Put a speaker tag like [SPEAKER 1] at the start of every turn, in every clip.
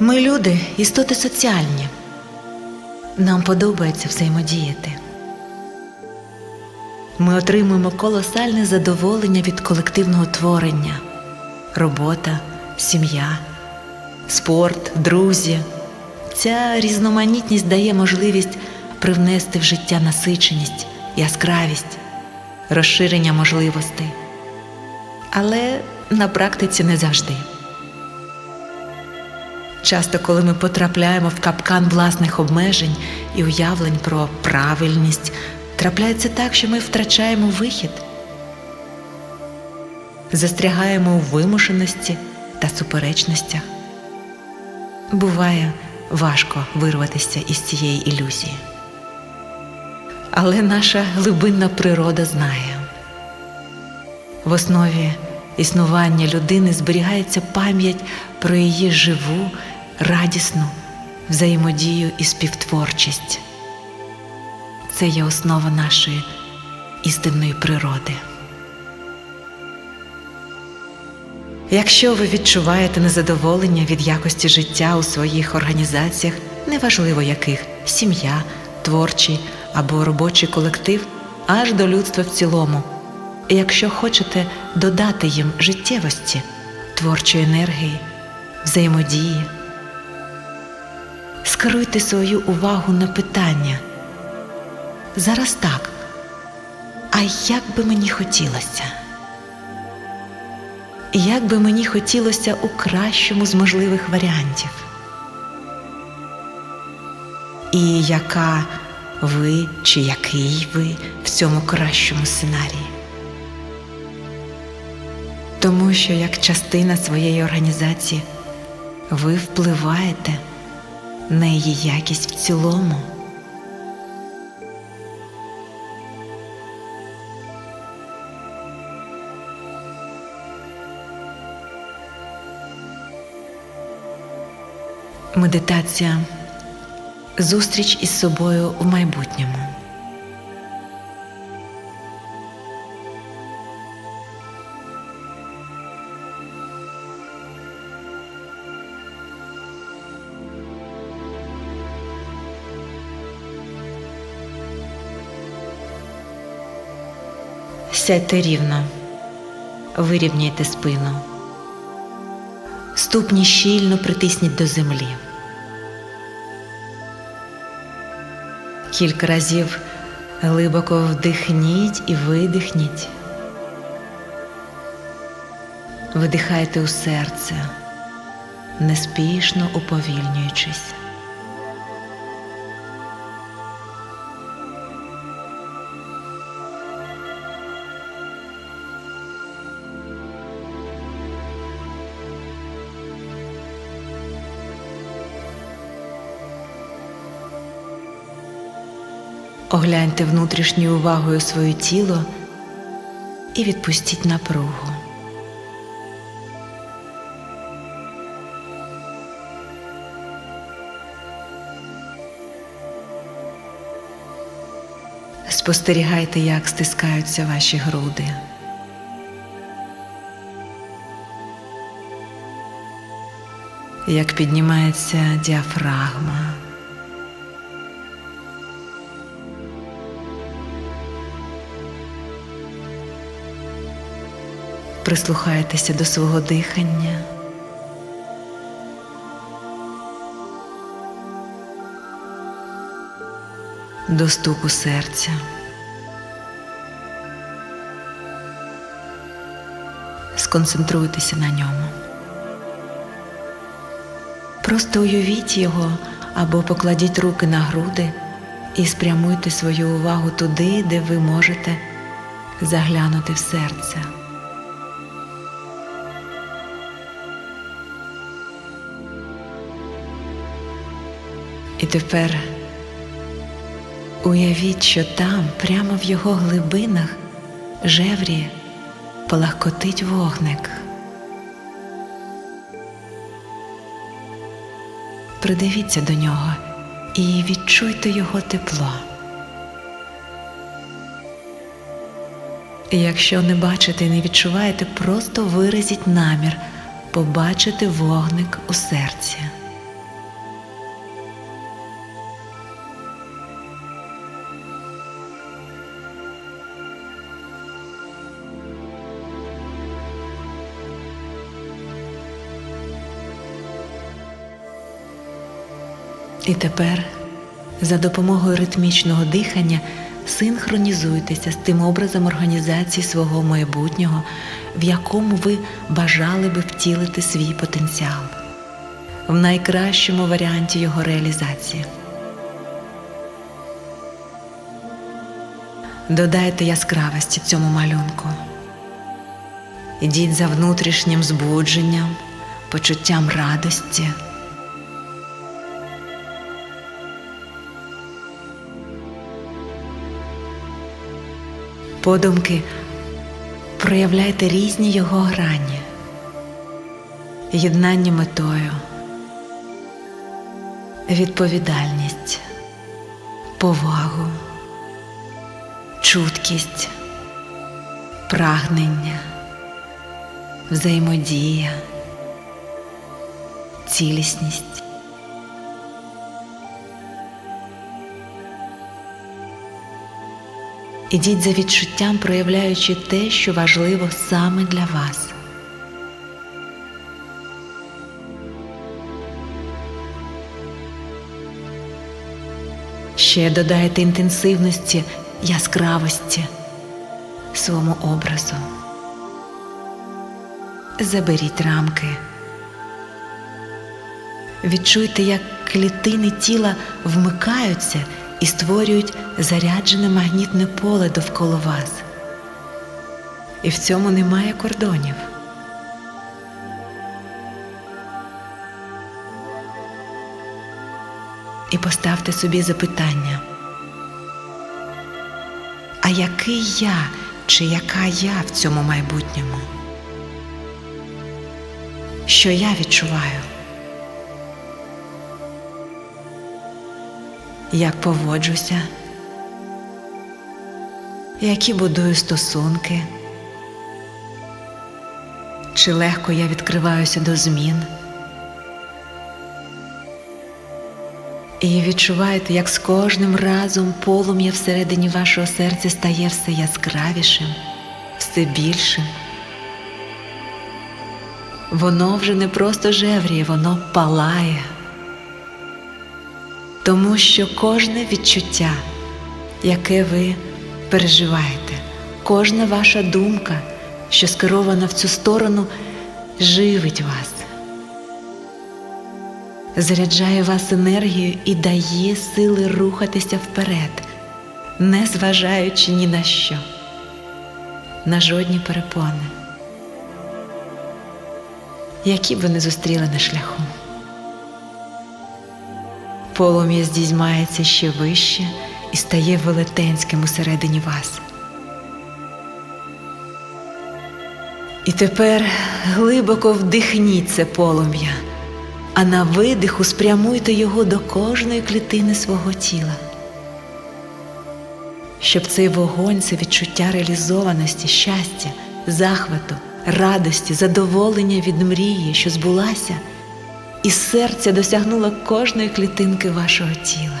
[SPEAKER 1] Ми люди, істоти соціальні. Нам подобається взаємодіяти. Ми отримуємо колосальне задоволення від колективного творення, робота, сім'я, спорт, друзі. Ця різноманітність дає можливість привнести в життя насиченість, яскравість, розширення можливостей. Але на практиці не завжди. Часто, коли ми потрапляємо в капкан власних обмежень і уявлень про правильність, трапляється так, що ми втрачаємо вихід, застрягаємо у вимушеності та суперечностях. Буває важко вирватися із цієї ілюзії. Але наша глибинна природа знає. В основі існування людини зберігається пам'ять про її живу, радісну взаємодію і співтворчість. Це є основа нашої істинної природи. Якщо ви відчуваєте незадоволення від якості життя у своїх організаціях, неважливо яких сім'я, творчий або робочий колектив, аж до людства в цілому. І якщо хочете додати їм життєвості, творчої енергії, взаємодії, скеруйте свою увагу на питання. Зараз так. А як би мені хотілося? Як би мені хотілося у кращому з можливих варіантів? І яка ви чи який ви в цьому кращому сценарії? Тому що як частина своєї організації ви впливаєте на її якість в цілому. Медитація зустріч із собою в майбутньому. Сядьте рівно, вирівняйте спину, ступні щільно притисніть до землі. Кілька разів глибоко вдихніть і видихніть. Видихайте у серце, неспішно уповільнюючись. Огляньте внутрішньою увагою своє тіло і відпустіть напругу. Спостерігайте, як стискаються ваші груди. Як піднімається діафрагма. Прислухайтеся до свого дихання. До стуку серця. Сконцентруйтеся на ньому. Просто уявіть його або покладіть руки на груди і спрямуйте свою увагу туди, де ви можете заглянути в серце. Тепер уявіть, що там, прямо в його глибинах, жеврі полагкотить вогник. Придивіться до нього і відчуйте його тепло. Якщо не бачите і не відчуваєте, просто виразіть намір побачити вогник у серці. І тепер, за допомогою ритмічного дихання, синхронізуйтеся з тим образом організації свого майбутнього, в якому ви бажали би втілити свій потенціал, в найкращому варіанті його реалізації. Додайте яскравості цьому малюнку. Ідіть за внутрішнім збудженням, почуттям радості. Подумки. Проявляйте різні його грані, єднання метою, відповідальність, повагу, чуткість, прагнення, взаємодія, цілісність. Ідіть за відчуттям, проявляючи те, що важливо саме для вас. Ще додайте інтенсивності, яскравості своєму образу. Заберіть рамки. Відчуйте, як клітини тіла вмикаються і створюють заряджене магнітне поле довкола вас. І в цьому немає кордонів. І поставте собі запитання. А який я чи яка я в цьому майбутньому? Що я відчуваю? Як поводжуся? Які будую стосунки? Чи легко я відкриваюся до змін? І відчуваєте, як з кожним разом полум'я всередині вашого серця стає все яскравішим, все більшим. Воно вже не просто жевріє, воно палає. Тому що кожне відчуття, яке ви переживаєте, кожна ваша думка, що скерована в цю сторону, живить вас заряджає вас енергією і дає сили рухатися вперед, не зважаючи ні на що, на жодні перепони, які б ви не зустріли на шляху. Полум'я здіймається ще вище і стає велетенським усередині вас. І тепер глибоко вдихніть це полум'я а на видиху спрямуйте його до кожної клітини свого тіла, щоб цей вогонь, це відчуття реалізованості, щастя, захвату, радості, задоволення від мрії, що збулася, і серця досягнуло кожної клітинки вашого тіла.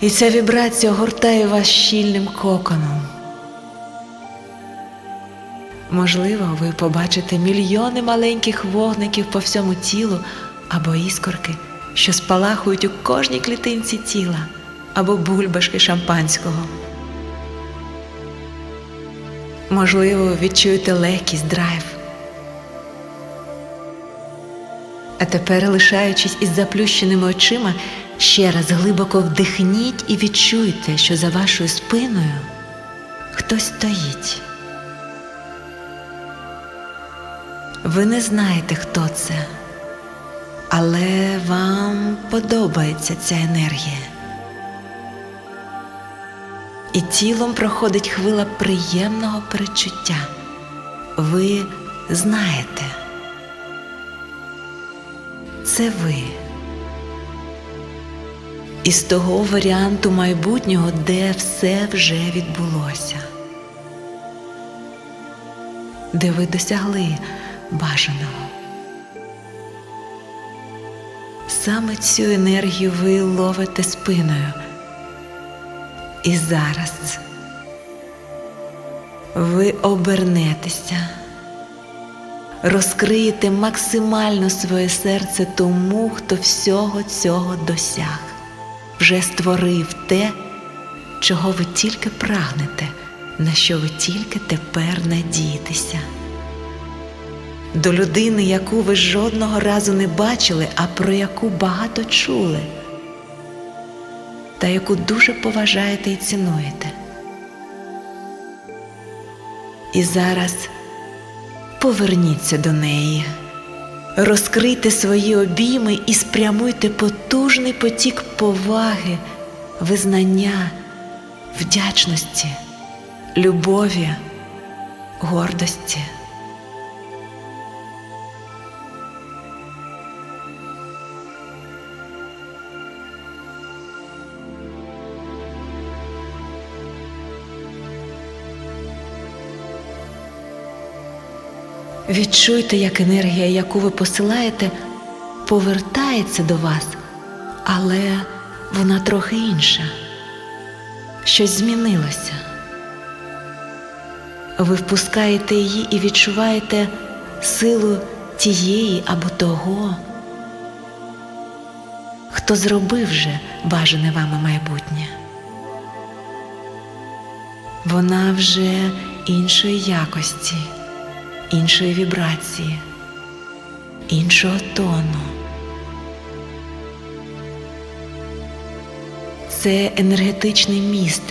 [SPEAKER 1] І ця вібрація огортає вас щільним коконом. Можливо, ви побачите мільйони маленьких вогників по всьому тілу або іскорки, що спалахують у кожній клітинці тіла, або бульбашки шампанського. Можливо, відчуєте легкість драйв. А тепер, лишаючись із заплющеними очима, ще раз глибоко вдихніть і відчуйте, що за вашою спиною хтось стоїть. Ви не знаєте, хто це, але вам подобається ця енергія. І тілом проходить хвила приємного перечуття. Ви знаєте. Це ви. Із того варіанту майбутнього, де все вже відбулося, де ви досягли бажаного. Саме цю енергію ви ловите спиною. І зараз ви обернетеся, розкриєте максимально своє серце тому, хто всього цього досяг, вже створив те, чого ви тільки прагнете, на що ви тільки тепер надієтеся. До людини, яку ви жодного разу не бачили, а про яку багато чули, та яку дуже поважаєте і цінуєте. І зараз поверніться до неї, розкрийте свої обійми і спрямуйте потужний потік поваги, визнання, вдячності, любові, гордості. Відчуйте, як енергія, яку ви посилаєте, повертається до вас, але вона трохи інша. Щось змінилося. Ви впускаєте її і відчуваєте силу тієї або того, хто зробив вже бажане вами майбутнє. Вона вже іншої якості іншої вібрації, іншого тону. Це енергетичний міст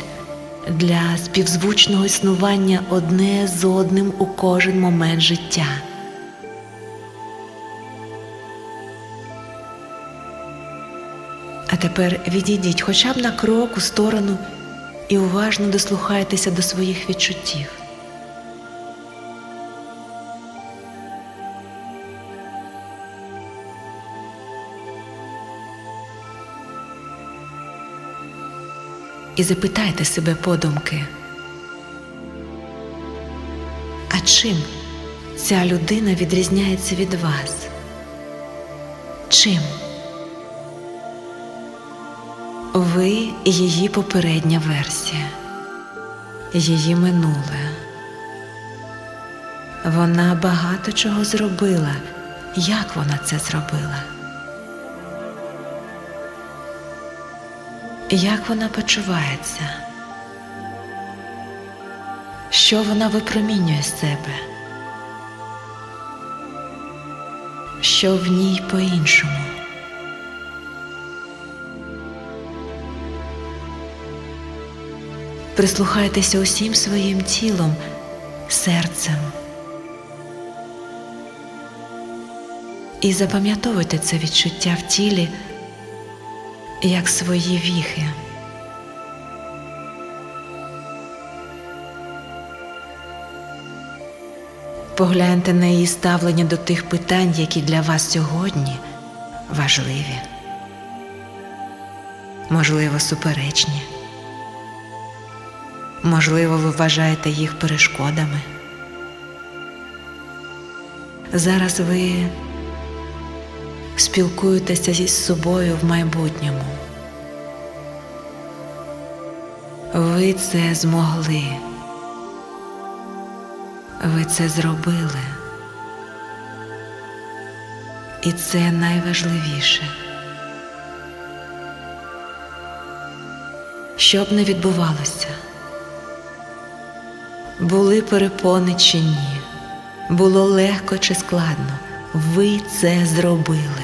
[SPEAKER 1] для співзвучного існування одне з одним у кожен момент життя. А тепер відійдіть хоча б на крок у сторону і уважно дослухайтеся до своїх відчуттів. І запитайте себе подумки, а чим ця людина відрізняється від вас? Чим? Ви її попередня версія, її минуле. Вона багато чого зробила. Як вона це зробила? Як вона почувається? Що вона випромінює з себе? Що в ній по-іншому? Прислухайтеся усім своїм тілом, серцем. І запам'ятовуйте це відчуття в тілі як свої віхи. Погляньте на її ставлення до тих питань, які для вас сьогодні важливі, можливо, суперечні. Можливо, ви вважаєте їх перешкодами. Зараз ви спілкуєтеся зі собою в майбутньому. Ви це змогли. Ви це зробили. І це найважливіше. Що б не відбувалося, були перепони чи ні, було легко чи складно, ви це зробили.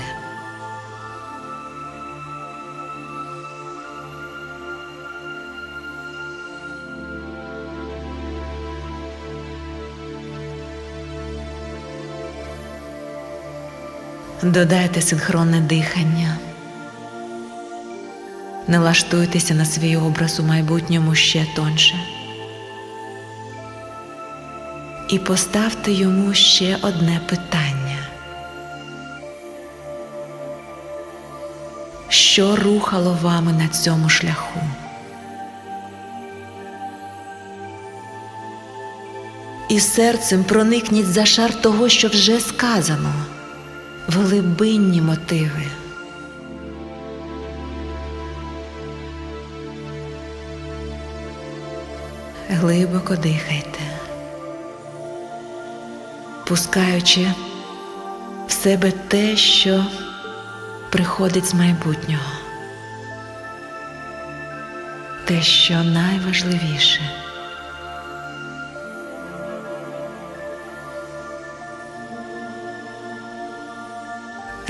[SPEAKER 1] Додайте синхронне дихання. Налаштуйтеся на свій образ у майбутньому ще тонше. І поставте йому ще одне питання. Що рухало вами на цьому шляху? І серцем проникніть за шар того, що вже сказано глибинні мотиви. Глибоко дихайте. впускаючи в себе те, що приходить з майбутнього, те, що найважливіше.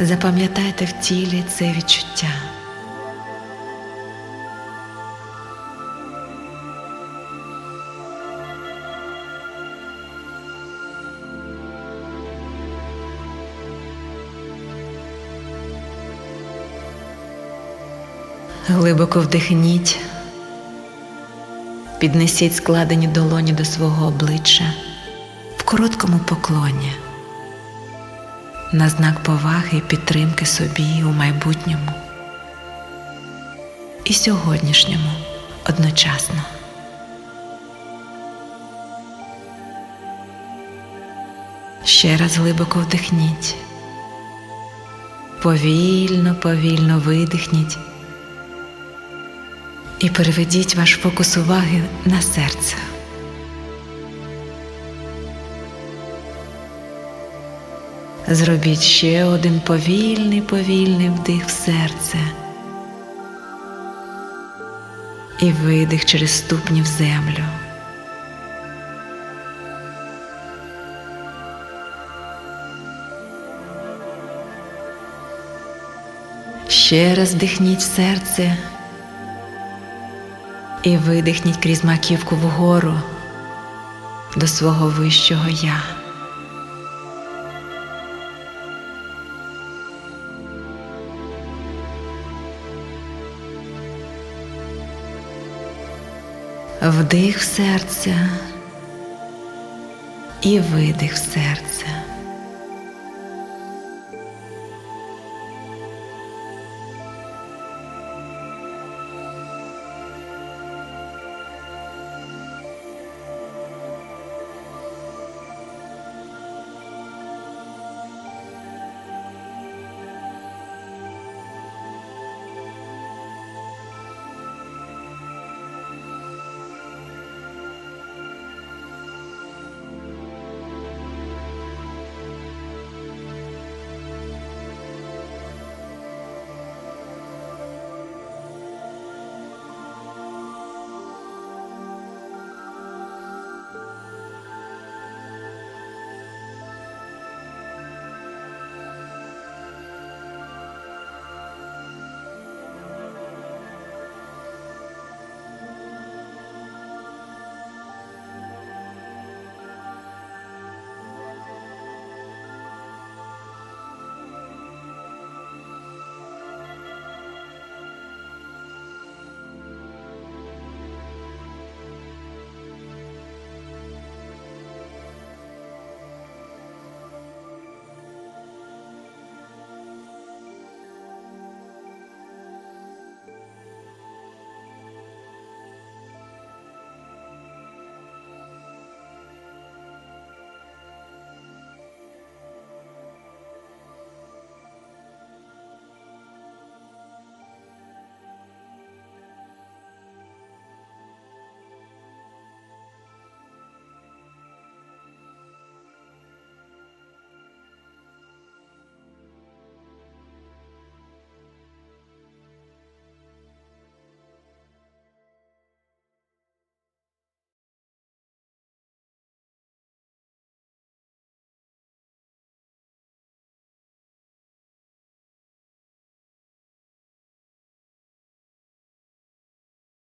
[SPEAKER 1] Запам'ятайте в тілі це відчуття. Глибоко вдихніть, піднесіть складені долоні до свого обличчя в короткому поклоні на знак поваги і підтримки собі у майбутньому і сьогоднішньому одночасно. Ще раз глибоко вдихніть. Повільно, повільно видихніть і переведіть ваш фокус уваги на серце. Зробіть ще один повільний, повільний вдих в серце і видих через ступні в землю. Ще раз вдихніть в серце і видихніть крізь маківку вгору до свого вищого я. Вдих в серце і видих в серце.